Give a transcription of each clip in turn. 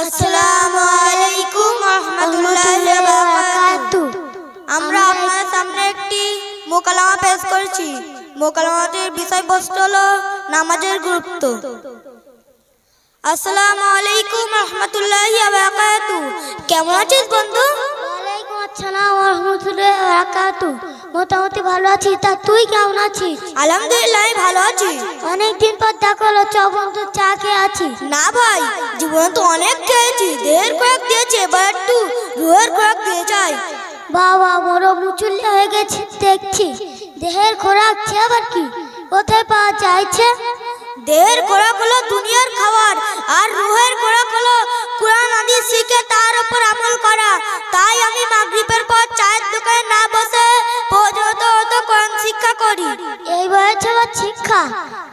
আসসালামু আলাইকুম রহমতুল্লাহি আমরা আপনার সামনে একটি মোকালামা পেশ করছি। মোকালামাটির বিষয়বস্তু হলো নামাজের গুরুত্ব। আসসালামু আলাইকুম রহমতুল্লাহি কেমন আছিস বন্ধু? ওয়া মোটামুটি ভালো আছি। তা তুই কেমন আছিস? আলহামদুলিল্লাহ আমি ভালো আছি। অনেকদিন পর দেখা হলো চ বন্ধু চা খেয়ে আছিস না ভাই জীবনে তো অনেক খেয়েছি। দেহের খোরাক দিয়েছে এবার একটু রুহের খোরাক দিয়ে যাই। বাবা বড় মুচুল্লি হয়ে গেছে দেখছি। দেহের খোরাক খেয়ে আবার কি? কোথায় পাওয়া যাইছে দেহের খোরাক হলো দুনিয়ার খাবার আর রুহের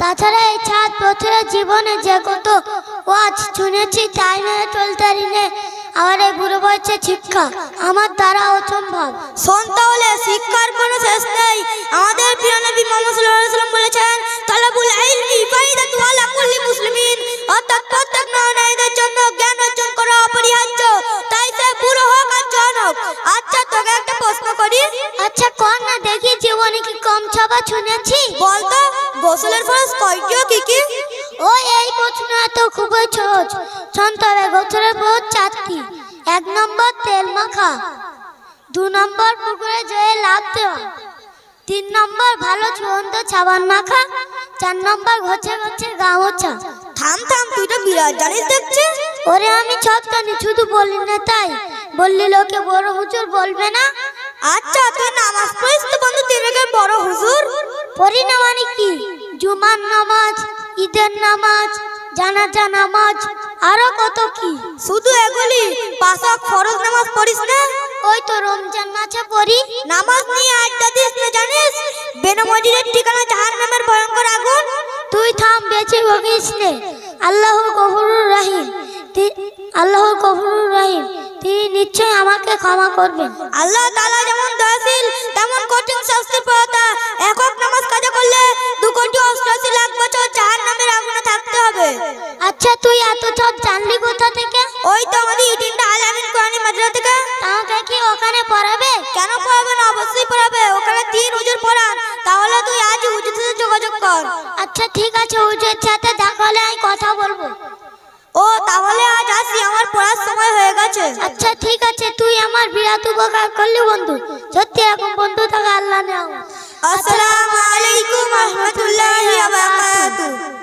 তাছাড়া এই সাত বছরের জীবনে যে কত ওয়াজ শুনেছি, তাই মেনে চলতে রিনে আমার এই বুড়ো বয়সে শিক্ষা আমার দ্বারা অসম্ভব। শোন তাহলে, শিক্ষার জীবনে কি কম ছাপা শুনেছি? বলতো? গোসলের ফরজ কয়টি ও কি কি? ও এই প্রশ্ন এত খুবই সহজ। সন্তবে গোছরের পর চারটি। এক নম্বর তেল মাখা। দু নম্বর পুকুরে জয়ে লাভ দেওয়া। তিন নম্বর ভালো চূড়ান্ত সাবান মাখা। চার নম্বর ঘষে ঘষে গা মোছা। থাম থাম তুই তো বিরাট জানিস দেখছি। ওরে আমি সব জানি শুধু বলি না তাই। বললি লোকে বড় হুজুর বলবে না। আচ্ছা তুই পড়ি না মানে কি? জুমার নামাজ, ঈদের নামাজ, জানাজা নামাজ, আরও কত কি? শুধু এগুলি? পাঁচক ফরজ নামাজ পড়িস না? ওই তো রমজান মাসে পড়ি। নামাজ নিয়ে আড্ডা দিস না, জানিস? বেনমজিদের ঠিকানা জাহান নামের ভয়ঙ্কর আগুন। তুই থাম, বেঁচে বকিস নে। আল্লাহ গফুরুর রাহিম। আল্লাহ গফুরুর রাহিম। তিনি নিশ্চয়ই আমাকে ক্ষমা করবেন। আল্লাহ তাআলা যেমন দয়াশীল, তেমন কঠিন শাস্তি প্রদাতা। একক আচ্ছা তুই এত সব জানলি কোথা থেকে? ওই তো আমাদের ইটিনটা আল আমিন কোরআনি মাদ্রাসা থেকে। আমাকে কি ওখানে পড়াবে? কেন পড়াবে না? অবশ্যই পড়াবে। ওখানে তিন হুজুর পড়ান। তাহলে তুই আজ হুজুর সাথে যোগাযোগ কর। আচ্ছা ঠিক আছে হুজুরের সাথে দেখা হলে আমি কথা বলব। ও তাহলে আজ আসি। আমার পড়ার সময় হয়ে গেছে। আচ্ছা ঠিক আছে তুই আমার বিরাট উপকার করলি বন্ধু। সত্যি এরকম বন্ধু থাকা আল্লাহ নেওয়া আসসালামু আলাইকুম রহমতুল্লাহি ওয়া বারাকাতুহু।